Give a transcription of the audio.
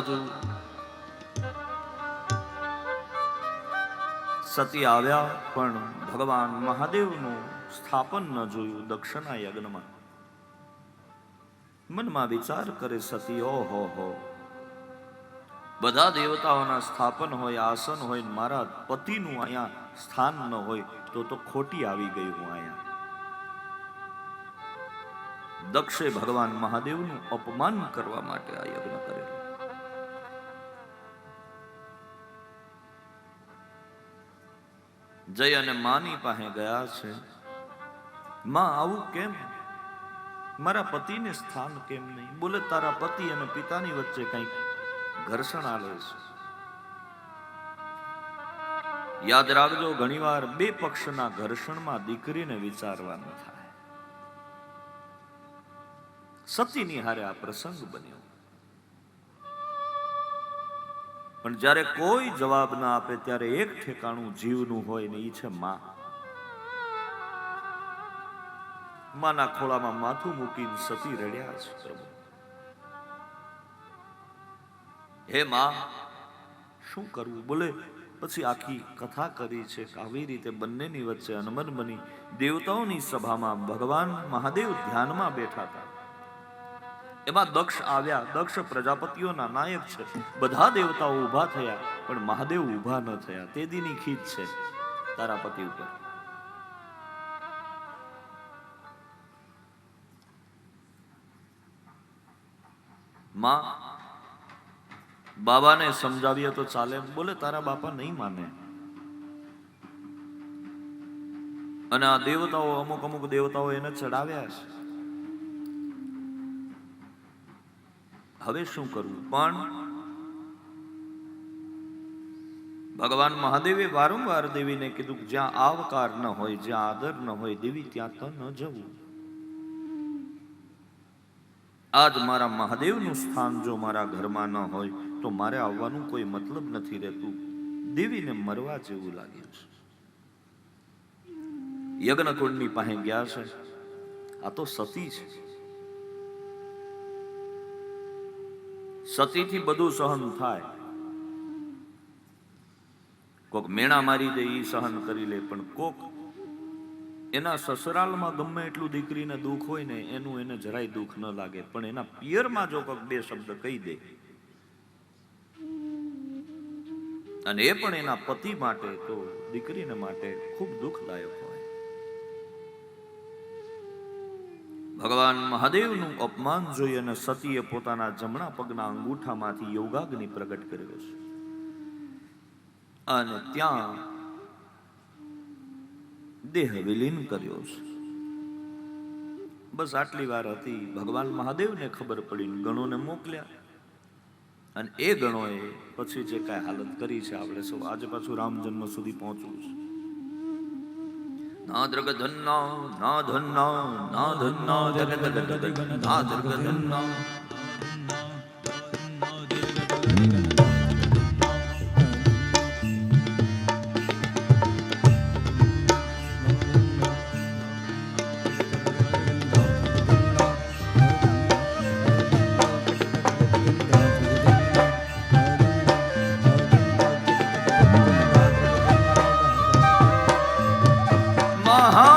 બાજુ સતી આવ્યા, પણ ભગવાન મહાદેવનું સ્થાપન ન જોયું દક્ષિણા યજ્ઞમાં. મનમાં વિચાર કરે સતી, ઓહો હો. બધા દેવતાઓના સ્થાપન હોય, આસન હોય મારા પતિનું અહીંયા સ્થાન ન હોય, તો તો ખોટી આવી ગઈ હું અહીંયા. દક્ષે ભગવાન મહાદેવનું અપમાન કરવા માટે આ જય અને માની પાસે ગયા છે. માં, આવું કેમ? મારા પતિને સ્થાન કેમ નહીં? બોલે, તારા પતિ અને પિતાની વચ્ચે કંઈક ઘર્ષણ આલે છે. યાદ રાખજો, ઘણીવાર બે પક્ષના ઘર્ષણમાં દીકરીને વિચારવાનું થાય. સતીની હારે આ પ્રસંગ બન્યો. પણ જ્યારે કોઈ જવાબ ના આપે ત્યારે એક ઠેકાણું જીવનું હોય ને એ છે માં. માના ખોળામાં માથું મૂકીને સતી રડ્યા છે પ્રભુ. હે માં, શું કરવું? બોલે, પછી આખી કથા કરી છે આવી રીતે બંનેની વચ્ચે અનમન બની દેવતાઓની સભામાં ભગવાન મહાદેવ ધ્યાનમાં બેઠા હતા. એમાં દક્ષ આવ્યા. દક્ષ પ્રજાપતિઓના નાયક છે. બધા દેવતાઓ ઊભા થયા, પણ મહાદેવ ઊભા ન થયા. તે દીની ખીચ છે તારા પતિ ઉપર. માં, બાબાને સમજાવીએ તો ચાલે. બોલે, તારા બાપા નહીં માને. અને આ દેવતાઓ અમુક અમુક દેવતાઓ એને ચડાવ્યા છે. હવે શું કરવું? પણ ભગવાન મહાદેવે વારંવાર દેવીને કીધું જ્યાં આવકાર ન હોય, જ્યાં આદર ન હોય, દેવી ત્યાં તો ન જવું. આજ મારા મહાદેવનું સ્થાન જો મારા ઘરમાં ન હોય, તો મારે આવવાનું કોઈ મતલબ નથી રહેતું. દેવીને મરવા જેવું લાગે છે. યજ્ઞકુંડની પાસે ગયા છે. આ તો સતી છે. સતીથી બધું સહન થાય. કોક મેણા મારી દે એ સહન કરી લે, પણ કોક એના સસરાલમાં ગમે એટલું દીકરીને દુઃખ હોય ને, એનું એને જરાય દુઃખ ન લાગે. પણ એના પિયરમાં જો કોક બે શબ્દ કહી દે, અને એ પણ એના પતિ માટે, તો દીકરીને માટે ખૂબ દુઃખદાયક હોય. ભગવાન મહાદેવનું અપમાન જોઈ અને સતીએ પોતાના જમણા પગના અંગૂઠામાંથી યોગાગ્નિ પ્રગટ કર્યો છે. અને ત્યાં દેહ વિલીન કર્યો છે. બસ આટલી વાર હતી ભગવાન મહાદેવને ખબર પડી ગણોને મોકલ્યા. અને એ ગણોએ પછી જે કાંઈ હાલત કરી છે, આપણે સૌ આજે પાછું રામ જન્મ સુધી પહોંચવું છે. না দৃগধন্য না ধন্য না ধন্য জগদগদগন না দৃগধন্য না 啊啊